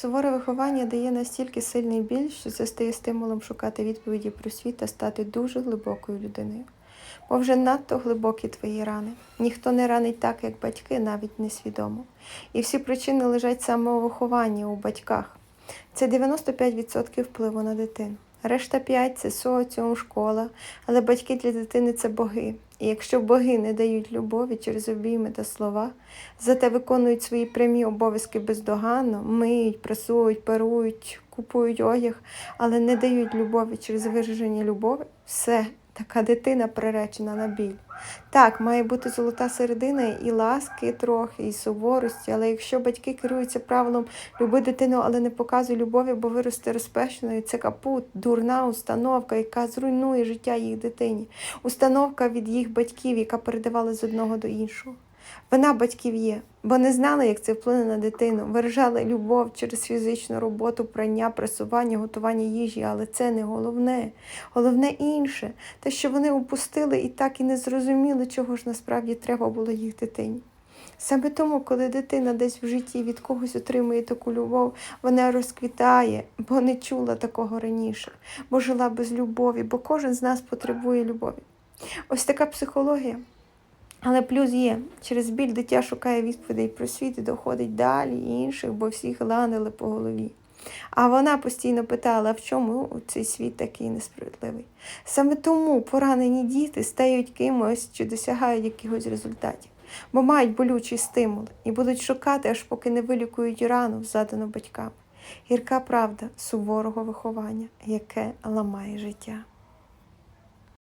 Суворе виховання дає настільки сильний біль, що це стає стимулом шукати відповіді про світ та стати дуже глибокою людиною. Бо вже надто глибокі твої рани. Ніхто не ранить так, як батьки, навіть несвідомо. І всі причини лежать саме у вихованні у батьках. Це 95% впливу на дитину. Решта 5 це соціум, школа, але батьки для дитини це боги. І якщо боги не дають любові через обійми та слова, зате виконують свої прямі обов'язки бездоганно, миють, прасують, парують, купують одяг, але не дають любові через вираження любові, все, така дитина приречена на біль. Так, має бути золота середина і ласки трохи, і суворості, але якщо батьки керуються правилом люби дитину, але не показуй любові, бо виросте розпешеною, це капут, дурна установка, яка зруйнує життя їх дитині. Установка від їх батьків, яка передавала з одного до іншого. Вина батьків є, бо не знали, як це вплине на дитину. Виражали любов через фізичну роботу, прання, пресування, готування їжі, але це не головне. Головне інше, те, що вони упустили і так і не зрозуміли, чого ж насправді треба було їх дитині. Саме тому, коли дитина десь в житті від когось отримує таку любов, вона розквітає, бо не чула такого раніше, бо жила без любові, бо кожен з нас потребує любові. Ось така психологія. Але плюс є, через біль дитя шукає відповідей про світ і доходить далі і інших, бо всіх гладили по голові. А вона постійно питала, в чому цей світ такий несправедливий. Саме тому поранені діти стають кимось чи досягають якихось результатів, бо мають болючий стимул і будуть шукати, аж поки не вилікують рану, задану батьками. Гірка правда суворого виховання, яке ламає життя.